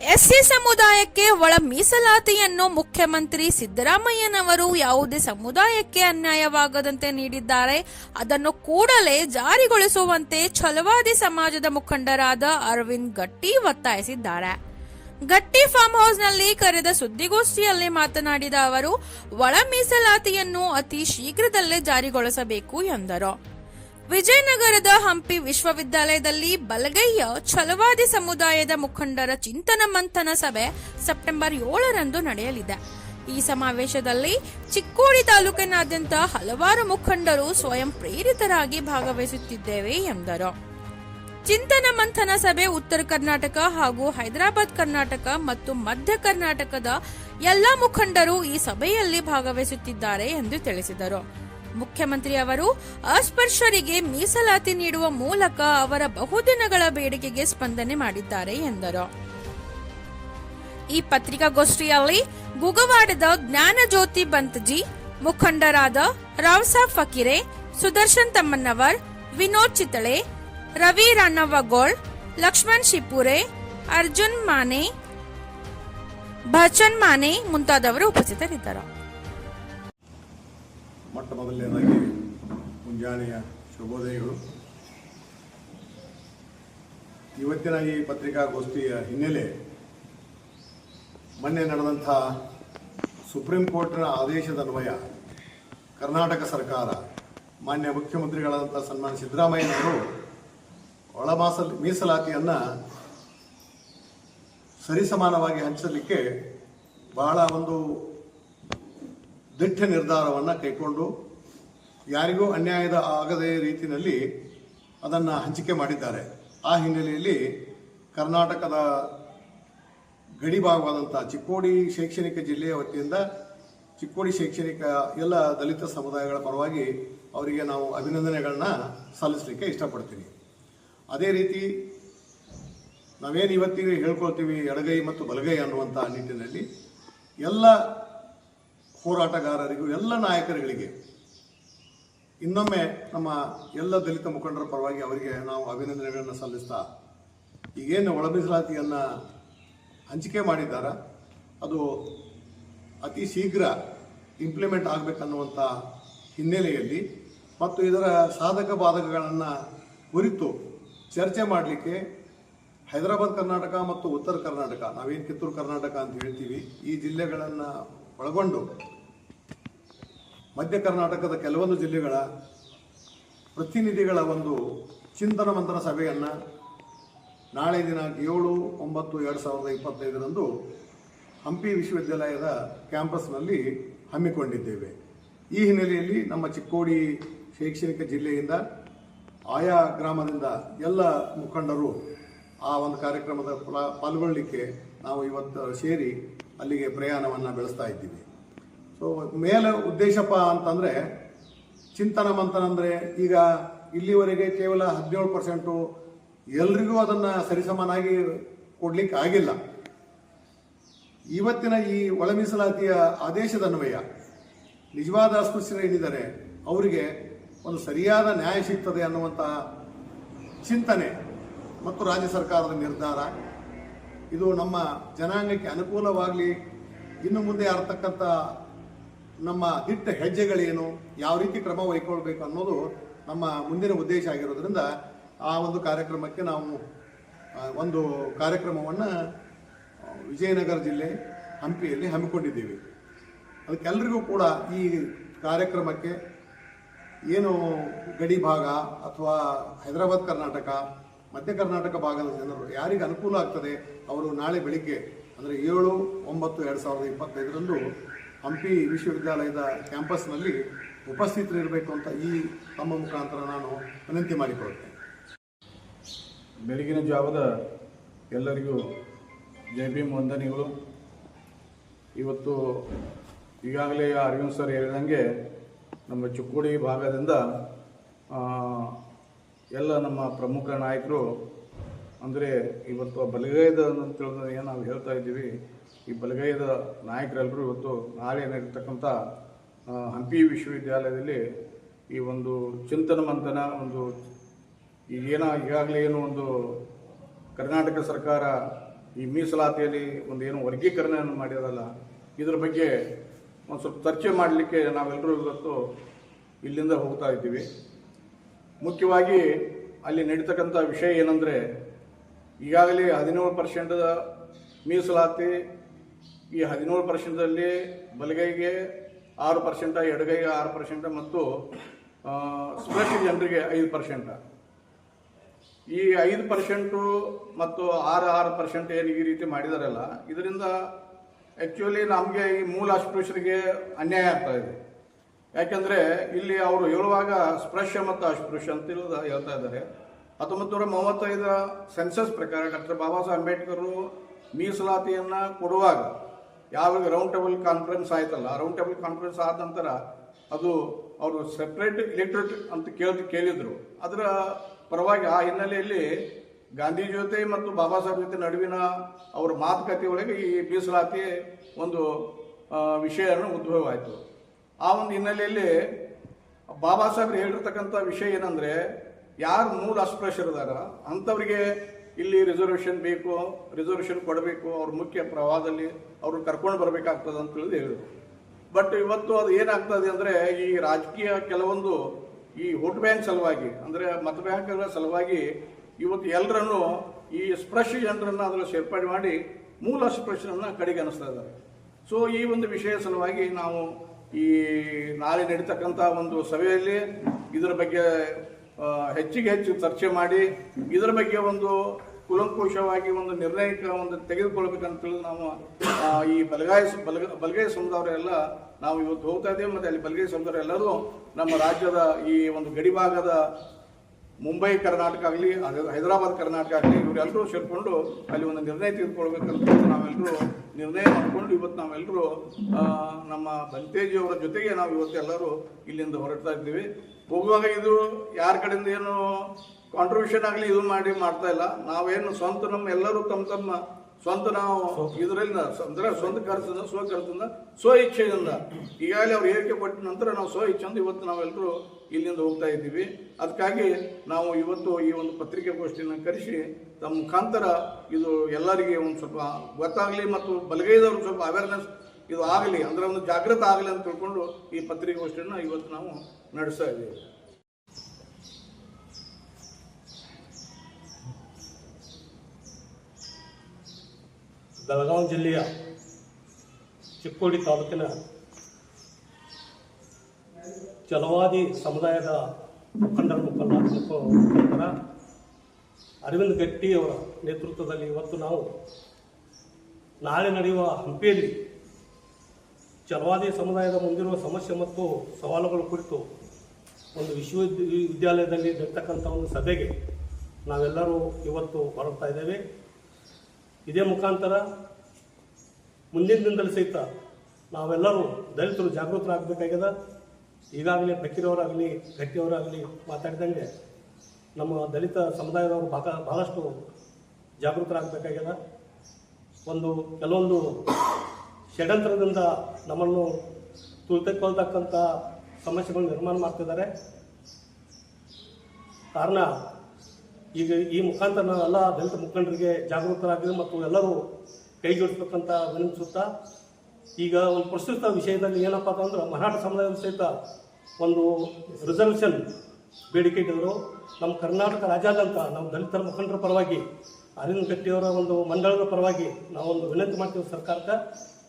SC ಸಮುದಾಯಕ್ಕೆ ಒಳ ಮೀಸಲಾತಿಯನ್ನು ಮುಖ್ಯಮಂತ್ರಿ ಸಿದ್ದರಾಮಯ್ಯನವರು ಯಾವುದೇ ಸಮುದಾಯಕ್ಕೆ ಅನ್ಯಾಯವಾಗದಂತೆ ನೀಡಿದ್ದಾರೆ. ಅದನ್ನು ಕೂಡಲೇ ಜಾರಿಗೊಳಿಸುವಂತೆ ಛಲವಾದಿ ಸಮಾಜದ ಮುಖಂಡರಾದ ಅರವಿಂದ್ ಗಟ್ಟಿ ಒತ್ತಾಯಿಸಿದ್ದಾರೆ. ಗಟ್ಟಿ ಫಾರ್ಮ್ ಹೌಸ್ನಲ್ಲಿ ಕರೆದ ಸುದ್ದಿಗೋಷ್ಠಿಯಲ್ಲಿ ಮಾತನಾಡಿದ ಅವರು, ಒಳ ಮೀಸಲಾತಿಯನ್ನು ಅತಿ ಶೀಘ್ರದಲ್ಲೇ ಜಾರಿಗೊಳಿಸಬೇಕು ಎಂದರು. ವಿಜಯನಗರದ ಹಂಪಿ ವಿಶ್ವವಿದ್ಯಾಲಯದಲ್ಲಿ ಬಲಗೈಯ ಛಲವಾದಿ ಸಮುದಾಯದ ಮುಖಂಡರ ಚಿಂತನ ಮಂಥನ ಸಭೆ ಸೆಪ್ಟೆಂಬರ್ ಏಳರಂದು ನಡೆಯಲಿದೆ. ಈ ಸಮಾವೇಶದಲ್ಲಿ ಚಿಕ್ಕೋಡಿ ತಾಲೂಕಿನಾದ್ಯಂತ ಹಲವಾರು ಮುಖಂಡರು ಸ್ವಯಂ ಪ್ರೇರಿತರಾಗಿ ಭಾಗವಹಿಸುತ್ತಿದ್ದೇವೆ ಎಂದರು. ಚಿಂತನ ಮಂಥನ ಸಭೆ ಉತ್ತರ ಕರ್ನಾಟಕ ಹಾಗೂ ಹೈದರಾಬಾದ್ ಕರ್ನಾಟಕ ಮತ್ತು ಮಧ್ಯ ಕರ್ನಾಟಕದ ಎಲ್ಲಾ ಮುಖಂಡರು ಈ ಸಭೆಯಲ್ಲಿ ಭಾಗವಹಿಸುತ್ತಿದ್ದಾರೆ ಎಂದು ತಿಳಿಸಿದರು. ಮುಖ್ಯಮಂತ್ರಿ ಅವರು ಅಸ್ಪೃಶ್ಯರಿಗೆ ಮೀಸಲಾತಿ ನೀಡುವ ಮೂಲಕ ಅವರ ಬಹುದಿನಗಳ ಬೇಡಿಕೆಗೆ ಸ್ಪಂದನೆ ಮಾಡಿದ್ದಾರೆ ಎಂದರು. ಈ ಪತ್ರಿಕಾಗೋಷ್ಠಿಯಲ್ಲಿ ಗುಗವಾಡದ ಜ್ಞಾನಜ್ಯೋತಿ ಬಂತ್ಜಿ, ಮುಖಂಡರಾದ ರಾವ್ಸಾಬ್ ಫಕೀರೆ, ಸುದರ್ಶನ್ ತಮ್ಮನ್ನವರ್ ವಿನೋದ್ ಚಿತಳೆ ರವಿ ರಾಣವಗೋಳ್ ಲಕ್ಷ್ಮಣ್ ಶಿಪುರೆ, ಅರ್ಜುನ್ ಮಾನೆ, ಭಚನ್ ಮಾನೆ ಮುಂತಾದವರು ಉಪಸ್ಥಿತರಿದ್ದರು. ಮೊಟ್ಟ ಮೊದಲನೇದಾಗಿ ಮುಂಜಾನೆಯ ಶುಭೋದಯಗಳು. ಇವತ್ತಿನ ಈ ಪತ್ರಿಕಾಗೋಷ್ಠಿಯ ಹಿನ್ನೆಲೆ ಮೊನ್ನೆ ನಡೆದಂಥ ಸುಪ್ರೀಂ ಕೋರ್ಟ್ನ ಆದೇಶದ ಅನ್ವಯ ಕರ್ನಾಟಕ ಸರ್ಕಾರ, ಮಾನ್ಯ ಮುಖ್ಯಮಂತ್ರಿಗಳಾದಂಥ ಸನ್ಮಾನ ಸಿದ್ದರಾಮಯ್ಯನವರು ಒಳಮಾಸ ಮೀಸಲಾತಿಯನ್ನು ಸರಿಸಮಾನವಾಗಿ ಹಂಚಲಿಕ್ಕೆ ಬಹಳ ಒಂದು ದಿಟ್ಟ ನಿರ್ಧಾರವನ್ನು ಕೈಕೊಂಡು ಯಾರಿಗೂ ಅನ್ಯಾಯದ ಆಗದೇ ರೀತಿಯಲ್ಲಿ ಅದನ್ನು ಹಂಚಿಕೆ ಮಾಡಿದ್ದಾರೆ. ಆ ಹಿನ್ನೆಲೆಯಲ್ಲಿ ಕರ್ನಾಟಕದ ಗಡಿ ಭಾಗವಾದಂಥ ಚಿಕ್ಕೋಡಿ ಶೈಕ್ಷಣಿಕ ಜಿಲ್ಲೆಯ ವತಿಯಿಂದ ಚಿಕ್ಕೋಡಿ ಶೈಕ್ಷಣಿಕ ಎಲ್ಲ ದಲಿತ ಸಮುದಾಯಗಳ ಪರವಾಗಿ ಅವರಿಗೆ ನಾವು ಅಭಿನಂದನೆಗಳನ್ನ ಸಲ್ಲಿಸಲಿಕ್ಕೆ ಇಷ್ಟಪಡ್ತೀನಿ. ಅದೇ ರೀತಿ ನಾವೇನು ಇವತ್ತಿಗೆ ಹೇಳ್ಕೊಳ್ತೀವಿ ಎಡಗೈ ಮತ್ತು ಬಲಗೈ ಅನ್ನುವಂಥ ನಿಟ್ಟಿನಲ್ಲಿ ಎಲ್ಲ ಹೋರಾಟಗಾರರಿಗೂ, ಎಲ್ಲ ನಾಯಕರುಗಳಿಗೆ. ಇನ್ನೊಮ್ಮೆ ನಮ್ಮ ಎಲ್ಲ ದಲಿತ ಮುಖಂಡರ ಪರವಾಗಿ ಅವರಿಗೆ ನಾವು ಅಭಿನಂದನೆಗಳನ್ನು ಸಲ್ಲಿಸ್ತಾ, ಈಗೇನು ಒಳ ಮೀಸಲಾತಿಯನ್ನು ಹಂಚಿಕೆ ಮಾಡಿದ್ದಾರೆ? ಅದು ಅತಿ ಶೀಘ್ರ ಇಂಪ್ಲಿಮೆಂಟ್ ಆಗಬೇಕನ್ನುವಂಥ ಹಿನ್ನೆಲೆಯಲ್ಲಿ ಮತ್ತು ಇದರ ಸಾಧಕ ಬಾಧಕಗಳನ್ನು ಕುರಿತು ಚರ್ಚೆ ಮಾಡಲಿಕ್ಕೆ ಹೈದರಾಬಾದ್ ಕರ್ನಾಟಕ ಮತ್ತು ಉತ್ತರ ಕರ್ನಾಟಕ, ನಾವೇನು ಕಿತ್ತೂರು ಕರ್ನಾಟಕ ಅಂತ ಹೇಳ್ತೀವಿ, ಈ ಜಿಲ್ಲೆಗಳನ್ನು ಒಳಗೊಂಡು ಮಧ್ಯ ಕರ್ನಾಟಕದ ಕೆಲವೊಂದು ಜಿಲ್ಲೆಗಳ ಪ್ರತಿನಿಧಿಗಳ ಒಂದು ಚಿಂತನ ಮಂಥನ ಸಭೆಯನ್ನು ನಾಳೆ ದಿನ ಏಳು, ಒಂಬತ್ತು, ಎರಡು ಸಾವಿರದ ಇಪ್ಪತ್ತೈದರಂದು ಹಂಪಿ ವಿಶ್ವವಿದ್ಯಾಲಯದ ಕ್ಯಾಂಪಸ್ನಲ್ಲಿ ಹಮ್ಮಿಕೊಂಡಿದ್ದೇವೆ. ಈ ಹಿನ್ನೆಲೆಯಲ್ಲಿ ನಮ್ಮ ಚಿಕ್ಕೋಡಿ ಶೈಕ್ಷಣಿಕ ಜಿಲ್ಲೆಯಿಂದ ಆಯಾ ಗ್ರಾಮದಿಂದ ಎಲ್ಲ ಮುಖಂಡರು ಆ ಒಂದು ಕಾರ್ಯಕ್ರಮದ ಪಾಲ್ಗೊಳ್ಳಲಿಕ್ಕೆ ನಾವು ಇವತ್ತು ಸೇರಿ ಅಲ್ಲಿಗೆ ಪ್ರಯಾಣವನ್ನು ಬೆಳೆಸ್ತಾ ಇದ್ದೀವಿ. ಸೊ ಮೇಲೆ ಉದ್ದೇಶಪ್ಪ ಅಂತಂದರೆ ಚಿಂತನ ಮಂಥನ ಅಂದರೆ ಈಗ ಇಲ್ಲಿವರೆಗೆ ಕೇವಲ ಹದಿನೇಳು ಪರ್ಸೆಂಟು ಎಲ್ರಿಗೂ ಅದನ್ನು ಸರಿಸಮನಾಗಿ ಕೊಡ್ಲಿಕ್ಕೆ ಆಗಿಲ್ಲ. ಇವತ್ತಿನ ಈ ಒಳ ಮೀಸಲಾತಿಯ ಆದೇಶದ ಅನ್ವಯ, ನಿಜವಾದ ಅಸ್ಪೃಶ್ಯರು ಏನಿದ್ದಾರೆ, ಅವರಿಗೆ ಒಂದು ಸರಿಯಾದ ನ್ಯಾಯ ಸಿಗ್ತದೆ ಅನ್ನುವಂಥ ಚಿಂತನೆ ಮತ್ತು ರಾಜ್ಯ ಸರ್ಕಾರದ ನಿರ್ಧಾರ. ಇದು ನಮ್ಮ ಜನಾಂಗಕ್ಕೆ ಅನುಕೂಲವಾಗಲಿ, ಇನ್ನು ಮುಂದೆ ಆಗ್ತಕ್ಕಂಥ ನಮ್ಮ ದಿಟ್ಟ ಹೆಜ್ಜೆಗಳೇನು, ಯಾವ ರೀತಿ ಕ್ರಮ ವಹಿಕೊಳ್ಬೇಕು ಅನ್ನೋದು ನಮ್ಮ ಮುಂದಿನ ಉದ್ದೇಶ ಆಗಿರೋದ್ರಿಂದ ಆ ಒಂದು ಕಾರ್ಯಕ್ರಮಕ್ಕೆ ನಾವು ಒಂದು ಕಾರ್ಯಕ್ರಮವನ್ನು ವಿಜಯನಗರ ಜಿಲ್ಲೆ ಹಂಪಿಯಲ್ಲಿ ಹಮ್ಮಿಕೊಂಡಿದ್ದೀವಿ. ಅದಕ್ಕೆಲ್ಲರಿಗೂ ಕೂಡ ಈ ಕಾರ್ಯಕ್ರಮಕ್ಕೆ ಏನು ಗಡಿ ಭಾಗ ಅಥವಾ ಹೈದರಾಬಾದ್ ಕರ್ನಾಟಕ, ಮಧ್ಯ ಕರ್ನಾಟಕ ಭಾಗದ ಜನರು ಯಾರಿಗೆ ಅನುಕೂಲ ಆಗ್ತದೆ, ಅವರು ನಾಳೆ ಬೆಳಿಗ್ಗೆ ಅಂದರೆ ಏಳು, ಒಂಬತ್ತು, ಎರಡು ಸಾವಿರದ ಇಪ್ಪತ್ತೈದರಂದು ಹಂಪಿ ವಿಶ್ವವಿದ್ಯಾಲಯದ ಕ್ಯಾಂಪಸ್ನಲ್ಲಿ ಉಪಸ್ಥಿತರಿರಬೇಕು ಅಂತ ಈ ತಮ್ಮ ಮುಖಾಂತರ ನಾನು ವಿನಂತಿ ಮಾಡಿಕೊಳ್ತೇನೆ. ಬೆಳಗಿನ ಜಾವದ ಎಲ್ಲರಿಗೂ ಜೈ ಭೀಮ್ ವಂದನೆಗಳು. ಇವತ್ತು ಈಗಾಗಲೇ ಅರವಿಂದ್ ಸರ್ ಹೇಳಿದಂಗೆ ನಮ್ಮ ಚಿಕ್ಕೋಡಿ ಭಾಗದಿಂದ ಎಲ್ಲ ನಮ್ಮ ಪ್ರಮುಖ ನಾಯಕರು, ಅಂದರೆ ಇವತ್ತು ಬಲಗೈದ ಏನು ನಾವು ಹೇಳ್ತಾ ಇದ್ದೀವಿ. ಈ ಬಲಗೈದ ನಾಯಕರೆಲ್ಲರೂ ಇವತ್ತು ನಾಳೆ ನಡೀತಕ್ಕಂಥ ಹಂಪಿ ವಿಶ್ವವಿದ್ಯಾಲಯದಲ್ಲಿ ಈ ಒಂದು ಚಿಂತನ ಮಂಥನ, ಒಂದು ಈಗೇನ ಈಗಾಗಲೇ ಏನು ಒಂದು ಕರ್ನಾಟಕ ಸರ್ಕಾರ ಈ ಮೀಸಲಾತಿಯಲ್ಲಿ ಒಂದು ಏನು ವರ್ಗೀಕರಣವನ್ನು ಮಾಡಿರಲ್ಲ ಇದ್ರ ಬಗ್ಗೆ ಒಂದು ಸ್ವಲ್ಪ ಚರ್ಚೆ ಮಾಡಲಿಕ್ಕೆ ನಾವೆಲ್ಲರೂ ಇವತ್ತು ಇಲ್ಲಿಂದ ಹೋಗ್ತಾ ಇದ್ದೀವಿ. ಮುಖ್ಯವಾಗಿ ಅಲ್ಲಿ ನಡೀತಕ್ಕಂಥ ವಿಷಯ ಏನಂದರೆ, ಈಗಾಗಲೇ ಹದಿನೇಳು ಪರ್ಸೆಂಟ್ ಮೀಸಲಾತಿ ಈ ಹದಿನೇಳು ಪರ್ಸೆಂಟಲ್ಲಿ ಬಲಗೈಗೆ ಆರು ಪರ್ಸೆಂಟ, ಎಡಗೈಗೆ ಆರು ಪರ್ಸೆಂಟ ಮತ್ತು ಸ್ಪೆಷಲ್ ಜನರಿಗೆ ಐದು ಪರ್ಸೆಂಟ. ಈ ಐದು ಪರ್ಸೆಂಟು ಮತ್ತು ಆರು ಆರು ಪರ್ಸೆಂಟ್ ಏನು ಈ ರೀತಿ ಮಾಡಿದಾರಲ್ಲ, ಇದರಿಂದ ಆ್ಯಕ್ಚುಲಿ ನಮಗೆ ಈ ಮೂಲ ಅಸ್ಪೃಶ್ಯರಿಗೆ ಅನ್ಯಾಯ ಆಗ್ತಾ ಇದೆ. ಯಾಕೆಂದರೆ ಇಲ್ಲಿ ಅವರು ಹೇಳುವಾಗ ಸ್ಪೃಶ್ಯ ಮತ್ತು ಅಸ್ಪೃಶ್ಯ ಅಂತ ಹೇಳ್ತಾ ಇದ್ದಾರೆ. ಹತ್ತೊಂಬತ್ತು ನೂರ ಮೂವತ್ತೈದರ ಸೆನ್ಸಸ್ ಪ್ರಕಾರ ಡಾಕ್ಟರ್ ಬಾಬಾ ಸಾಹೇಬ್ ಅಂಬೇಡ್ಕರ್ ಮೀಸಲಾತಿಯನ್ನು ಕೊಡುವಾಗ ಯಾವಾಗ ರೌಂಡ್ ಟೇಬಲ್ ಕಾನ್ಫರೆನ್ಸ್ ಆಯ್ತಲ್ಲ ರೌಂಡ್ ಟೇಬಲ್ ಕಾನ್ಫರೆನ್ಸ್ ಆದ ನಂತರ ಅದು ಅವರು ಸೆಪ್ರೇಟ್ ಇಲೆಕ್ಟ್ರೇಟ್ ಅಂತ ಕೇಳಿ ಕೇಳಿದ್ರು. ಅದರ ಪರವಾಗಿ ಆ ಹಿನ್ನೆಲೆಯಲ್ಲಿ ಗಾಂಧಿ ಜೊತೆ ಮತ್ತು ಬಾಬಾ ಸಾಹೇಬ್ ಜೊತೆ ನಡುವಿನ ಅವರ ಮಾತುಕತೆ ಒಳಗೆ ಈ ಮೀಸಲಾತಿ ಒಂದು ವಿಷಯ ವಿಷಯವನ್ನು ಉದ್ಭವ ಆಯಿತು ಆ ಒಂದು ಹಿನ್ನೆಲೆಯಲ್ಲಿ ಬಾಬಾ ಸಾಹೇಬ್ರು ಹೇಳಿರ್ತಕ್ಕಂಥ ವಿಷಯ ಏನಂದ್ರೆ, ಯಾರು ಮೂಲ ಅಸ್ಪೃಶ್ಯರಿದಾರ ಅಂಥವ್ರಿಗೆ ಇಲ್ಲಿ ರಿಸರ್ವೇಷನ್ ಬೇಕು ರಿಸರ್ವೇಷನ್ ಕೊಡಬೇಕು ಅವ್ರ ಮುಖ್ಯ ಪ್ರವಾಹದಲ್ಲಿ ಅವ್ರನ್ನ ಕರ್ಕೊಂಡು ಬರಬೇಕಾಗ್ತದೆ ಅಂತ ತಿಳಿದು ಹೇಳಿದ್ರು. ಬಟ್ ಇವತ್ತು ಅದು ಏನಾಗ್ತದೆ ಅಂದ್ರೆ ಈ ರಾಜಕೀಯ ಕೆಲವೊಂದು ಈ ವೋಟ್ ಬ್ಯಾಂಕ್ ಸಲುವಾಗಿ, ಅಂದ್ರೆ ಮತ ಬ್ಯಾಂಕ್ಗಳ ಸಲುವಾಗಿ ಇವತ್ತು ಎಲ್ಲರನ್ನು ಈ ಸ್ಪ್ರಶ್ ಜನರನ್ನು ಅದರಲ್ಲಿ ಸೇರ್ಪಡೆ ಮಾಡಿ ಮೂಲ ಸ್ಪೃಶಿಯನ್ನು ಕಡೆಗೆ ಅನಿಸ್ತಾ ಇದ್ದಾರೆ. ಸೊ ಈ ಒಂದು ವಿಷಯ ಸಲುವಾಗಿ ನಾವು ಈ ನಾಳೆ ನಡೀತಕ್ಕಂಥ ಒಂದು ಸಭೆಯಲ್ಲಿ ಇದರ ಬಗ್ಗೆ ಹೆಚ್ಚಿಗೆ ಹೆಚ್ಚು ಚರ್ಚೆ ಮಾಡಿ, ಇದರ ಬಗ್ಗೆ ಒಂದು ಕುಲಂಕುಷವಾಗಿ ಒಂದು ನಿರ್ಣಯಕ್ಕೆ ಒಂದು ತೆಗೆದುಕೊಳ್ಬೇಕಂತೇಳಿ ನಾವು ಈ ಬಲಗಾಯ ಬಲಗ, ಬಲಗೈ ಸಮುದಾಯವರೆಲ್ಲ ನಾವು ಇವತ್ತು ಹೋಗ್ತಾ ಇದ್ದೇವೆ ಮತ್ತು ಅಲ್ಲಿ ಬಲಗೈ ಸಮುದಾಯ ಎಲ್ಲರೂ ನಮ್ಮ ರಾಜ್ಯದ ಈ ಒಂದು ಗಡಿಭಾಗದ ಮುಂಬೈ ಕರ್ನಾಟಕ ಆಗಲಿ ಹೈದರಾಬಾದ್ ಕರ್ನಾಟಕ ಆಗಲಿ, ಇವರೆಲ್ಲರೂ ಸೇರಿಕೊಂಡು ಅಲ್ಲಿ ಒಂದು ನಿರ್ಣಯ ತೆಗೆದುಕೊಳ್ಬೇಕಂತ ನಾವೆಲ್ಲರೂ ನಿರ್ಣಯ ಮಾಡಿಕೊಂಡು ಇವತ್ತು ನಾವೆಲ್ಲರೂ ನಮ್ಮ ನಮ್ಮ ಬಂತೇಜಿಯವರ ಜೊತೆಗೆ ನಾವು ಇವತ್ತು ಎಲ್ಲರೂ ಇಲ್ಲಿಂದ ಹೊರಡ್ತಾ ಇದ್ದೀವಿ. ಹೋಗುವಾಗ ಇದು ಯಾರ ಕಡೆಯಿಂದ ಏನು ಕಾಂಟ್ರಿಬ್ಯೂಷನ್ ಆಗಲಿ ಇದು ಮಾಡಿ ಮಾಡ್ತಾ ಇಲ್ಲ. ನಾವೇನು ಸ್ವಂತ ನಮ್ಮ ಎಲ್ಲರೂ ತಮ್ಮ ತಮ್ಮ ಸ್ವಂತ ನಾವು ಇದರಲ್ಲಿ ಅಂದ್ರೆ ಸ್ವಂತ ಖರ್ಚಿಂದ ಸ್ವ ಖರ್ಚಿಂದ ಸ್ವ ಇಚ್ಛೆಯಿಂದ. ಈಗಾಗಲೇ ಅವ್ರು ಹೇಳಿಕೆ ಕೊಟ್ಟ ನಂತರ ನಾವು ಸ್ವ ಇಚ್ಛೆಯಿಂದ ಇವತ್ತು ನಾವೆಲ್ಲರೂ ಇಲ್ಲಿಂದ ಹೋಗ್ತಾ ಇದ್ದೀವಿ. ಅದಕ್ಕಾಗಿ ನಾವು ಇವತ್ತು ಈ ಒಂದು ಪತ್ರಿಕಾಗೋಷ್ಠಿಯನ್ನು ಕರೆಸಿ ತಮ್ಮ ಮುಖಾಂತರ ಇದು ಎಲ್ಲರಿಗೆ ಒಂದು ಸ್ವಲ್ಪ ಗೊತ್ತಾಗಲಿ ಮತ್ತು ಬಲಗೈದವ್ರು ಸ್ವಲ್ಪ ಅವೇರ್ನೆಸ್ ಇದು ಆಗಲಿ, ಅಂದ್ರೆ ಒಂದು ಜಾಗೃತ ಆಗಲಿ ಅಂತ ತಿಳ್ಕೊಂಡು ಈ ಪತ್ರಿಕಾಗೋಷ್ಠಿಯನ್ನು ಇವತ್ತು ನಾವು ನಡೆಸ್ತಾ ಇದ್ದೀವಿ. ಬೆಳಗಾವಿ ಜಿಲ್ಲೆಯ ಚಿಕ್ಕೋಡಿ ತಾಲೂಕಿನ ಚಲವಾದಿ ಸಮುದಾಯದ ಮುಖಂಡರ ಮುಖಂಡ ಮುಖಂಡರ ಅರವಿಂದ್ ಗಟ್ಟಿ ಅವರ ನೇತೃತ್ವದಲ್ಲಿ ಇವತ್ತು ನಾವು ನಾಳೆ ನಡೆಯುವ ಹಂಪಿಯಲ್ಲಿ ಚಲವಾದಿ ಸಮುದಾಯದ ಮುಂದಿರುವ ಸಮಸ್ಯೆ ಮತ್ತು ಸವಾಲುಗಳ ಕುರಿತು ಒಂದು ವಿಶ್ವವಿದ್ಯಾಲಯದಲ್ಲಿ ನಡೀತಕ್ಕಂಥ ಒಂದು ಸಭೆಗೆ ನಾವೆಲ್ಲರೂ ಇವತ್ತು ಬರುತ್ತಾ ಇದ್ದೇವೆ. ಇದೇ ಮುಖಾಂತರ ಮುಂದಿನ ದಿನದಲ್ಲಿ ಸಹಿತ ನಾವೆಲ್ಲರೂ ದಲಿತರು ಜಾಗೃತರಾಗಬೇಕಾಗ್ಯದ. ಈಗಾಗಲೇ ಫಕೀರವರಾಗಲಿ ಗಟ್ಟಿಯವರಾಗಲಿ ಮಾತಾಡಿದಂಗೆ ನಮ್ಮ ದಲಿತ ಸಮುದಾಯದವರು ಭಾಗ, ಬಹಳಷ್ಟು ಜಾಗೃತರಾಗಬೇಕಾಗ್ಯದ. ಒಂದು, ಕೆಲವೊಂದು ಷಡ್ಯಂತ್ರದಿಂದ ನಮ್ಮನ್ನು ತುಳಿತಕ್ಕೊಳ್ತಕ್ಕಂಥ ಸಮಸ್ಯೆಗಳು ನಿರ್ಮಾಣ ಮಾಡ್ತಿದ್ದಾರೆ. ಕಾರಣ ಈಗ ಈ ಮುಖಾಂತರ ನಾವೆಲ್ಲ ದಲಿತ ಮುಖಂಡರಿಗೆ ಜಾಗೃತರಾಗಿರಿ ಮತ್ತು ಎಲ್ಲರೂ ಕೈ ಜೋಡಿಸ್ಬೇಕಂತ ವಿನಂತಿಸುತ್ತಾ, ಈಗ ಒಂದು ಪ್ರಸ್ತುತ ವಿಷಯದಲ್ಲಿ ಏನಪ್ಪ ಅಂತಂದ್ರೆ ಮರಾಠ ಸಮುದಾಯದ ಸಹಿತ ಒಂದು ರಿಸರ್ವೇಷನ್ ಬೇಡಿಕೆ ಇಟ್ಟಿದ್ರು. ನಮ್ಮ ಕರ್ನಾಟಕ ರಾಜ್ಯಾದ್ಯಂತ ನಮ್ಮ ದಲಿತರ ಮುಖಂಡರ ಪರವಾಗಿ, ಅರವಿಂದ್ ಕಟ್ಟಿಯವರ ಒಂದು ಮಂಡಳದ ಪರವಾಗಿ ನಾವೊಂದು ವಿನಂತಿ ಮಾಡ್ತೀವಿ ಸರ್ಕಾರಕ್ಕೆ,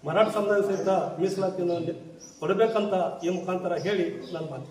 ಮರಾಠ ಸಮುದಾಯದ ಸಹಿತ ಮೀಸಲಾತಿಯನ್ನು ಕೊಡಬೇಕಂತ ಈ ಮುಖಾಂತರ ಹೇಳಿ ನಾನು ಮಾತು.